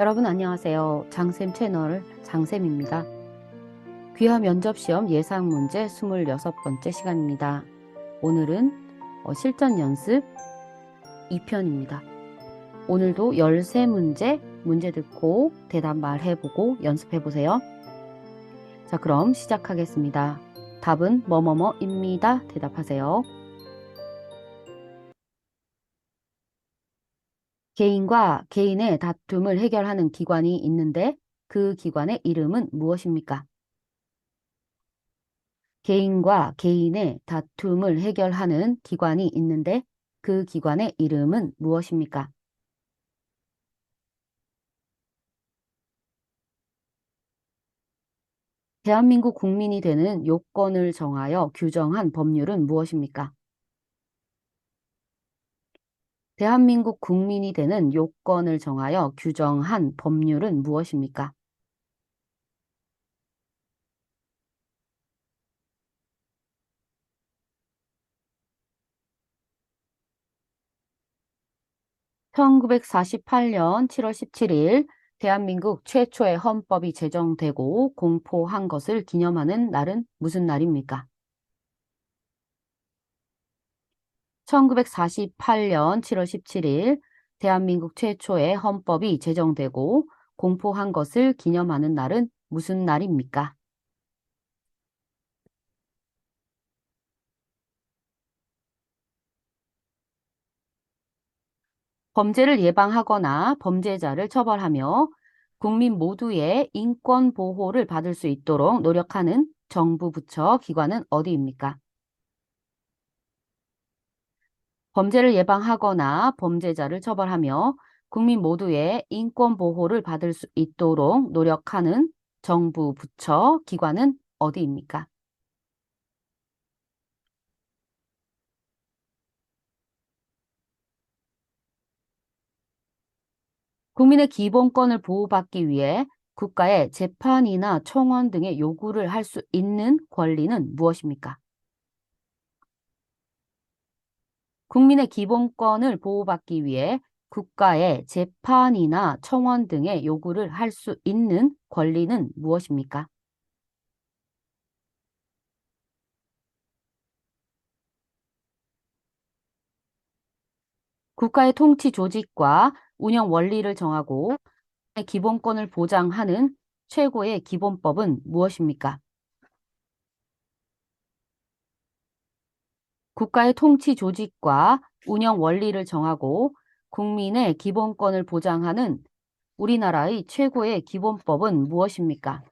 여러분 안녕하세요. 장쌤 채널 장쌤입니다. 귀화 면접시험 예상 문제 26번째 시간입니다. 오늘은 어, 실전 연습 2편입니다. 오늘도 13문제 문제 듣고 대답 말해보고 연습해보세요. 자, 그럼 시작하겠습니다. 답은 뭐뭐뭐입니다. 대답하세요. 개인과 개인의 다툼을 해결하는 기관이 있는데 그 기관의 이름은 무엇입니까? 개인과 개인의 다툼을 해결하는 기관이 있는데 그 기관의 이름은 무엇입니까? 대한민국 국민이 되는 요건을 정하여 규정한 법률은 무엇입니까? 대한민국 국민이 되는 요건을 정하여 규정한 법률은 무엇입니까? (1948년 7월 17일) 대한민국 최초의 헌법이 제정되고 공포한 것을 기념하는 날은 무슨 날입니까? 1948년 7월 17일 대한민국 최초의 헌법이 제정되고 공포한 것을 기념하는 날은 무슨 날입니까? 범죄를 예방하거나 범죄자를 처벌하며 국민 모두의 인권 보호를 받을 수 있도록 노력하는 정부 부처 기관은 어디입니까? 범죄를 예방하거나 범죄자를 처벌하며 국민 모두의 인권 보호를 받을 수 있도록 노력하는 정부 부처 기관은 어디입니까? 국민의 기본권을 보호받기 위해 국가의 재판이나 청원 등의 요구를 할 수 있는 권리는 무엇입니까? 국민의 기본권을 보호받기 위해 국가의 재판이나 청원 등의 요구를 할 수 있는 권리는 무엇입니까? 국가의 통치 조직과 운영 원리를 정하고 기본권을 보장하는 최고의 기본법은 무엇입니까? 국가의 통치 조직과 운영 원리를 정하고 국민의 기본권을 보장하는 우리나라의 최고의 기본법은 무엇입니까?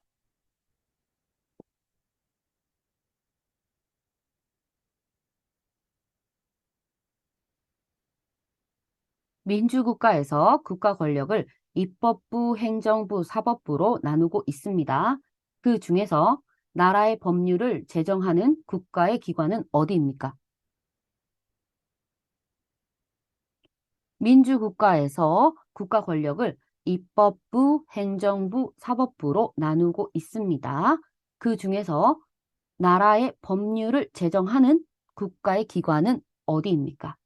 민주국가에서 국가 권력을 입법부, 행정부, 사법부로 나누고 있습니다. 그 중에서 나라의 법률을 제정하는 국가의 기관은 어디입니까? 민주국가에서 국가 권력을 입법부, 행정부, 사법부로 나누고 있습니다. 그 중에서 나라의 법률을 제정하는 국가의 기관은 어디입니까?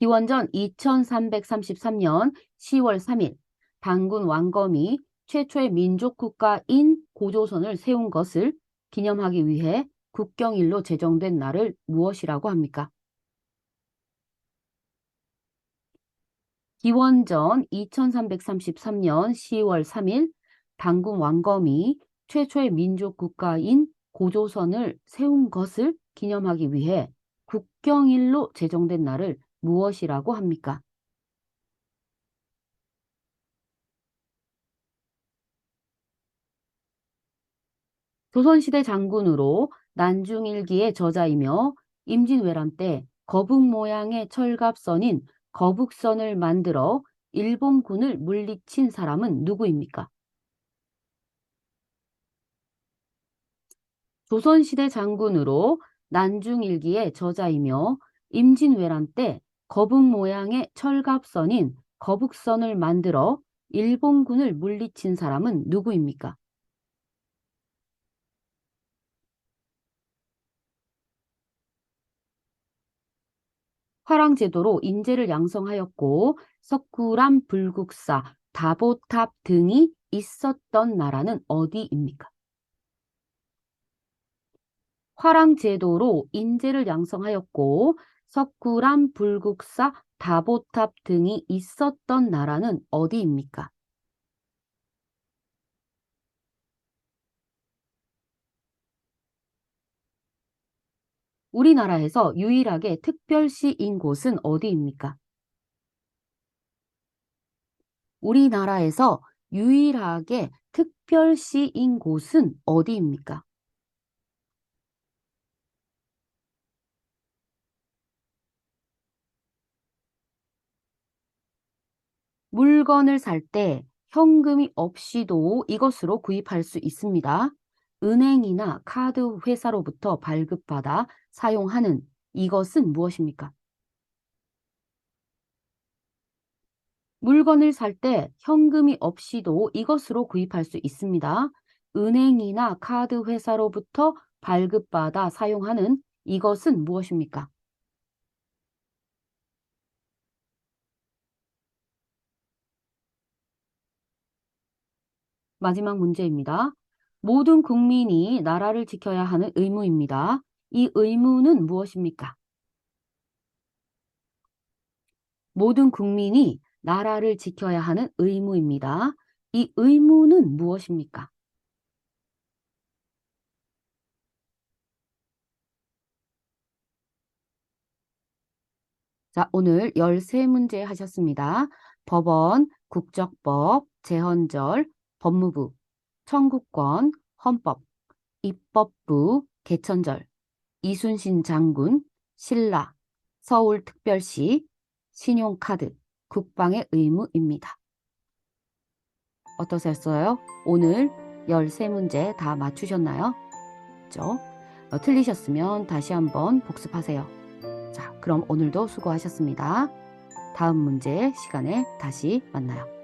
기원전 2333년 10월 3일 당군 왕검이 최초의 민족국가인 고조선을 세운 것을 기념하기 위해 국경일로 제정된 날을 무엇이라고 합니까? 기원전 2333년 10월 3일 당군 왕검이 최초의 민족국가인 고조선을 세운 것을 기념하기 위해 국경일로 제정된 날을 무엇이라고 합니까? 조선시대 장군으로 난중일기의 저자이며 임진왜란 때 거북 모양의 철갑선인 거북선을 만들어 일본군을 물리친 사람은 누구입니까? 조선시대 장군으로 난중일기의 저자이며 임진왜란 때 거북 모양의 철갑선인 거북선을 만들어 일본군을 물리친 사람은 누구입니까? 화랑제도로 인재를 양성하였고 석굴암, 불국사, 다보탑 등이 있었던 나라는 어디입니까? 화랑제도로 인재를 양성하였고 석굴암, 불국사, 다보탑 등이 있었던 나라는 어디입니까? 우리나라에서 유일하게 특별시인 곳은 어디입니까? 우리나라에서 유일하게 특별시인 곳은 어디입니까? 물건을 살 때 현금이 없이도 이것으로 구입할 수 있습니다. 은행이나 카드 회사로부터 발급받아 사용하는 이것은 무엇입니까? 물건을 살 때 현금이 없이도 이것으로 구입할 수 있습니다. 은행이나 카드 회사로부터 발급받아 사용하는 이것은 무엇입니까? 마지막 문제입니다. 모든 국민이 나라를 지켜야 하는 의무입니다. 이 의무는 무엇입니까? 모든 국민이 나라를 지켜야 하는 의무입니다. 이 의무는 무엇입니까? 자, 오늘 13문제 하셨습니다. 법원, 국적법, 재헌절, 법무부, 청구권, 헌법, 입법부, 개천절, 이순신 장군, 신라, 서울특별시, 신용카드, 국방의 의무입니다. 어떠셨어요? 오늘 13문제 다 맞추셨나요? 그죠? 어, 틀리셨으면 다시 한번 복습하세요. 자, 그럼 오늘도 수고하셨습니다. 다음 문제 시간에 다시 만나요.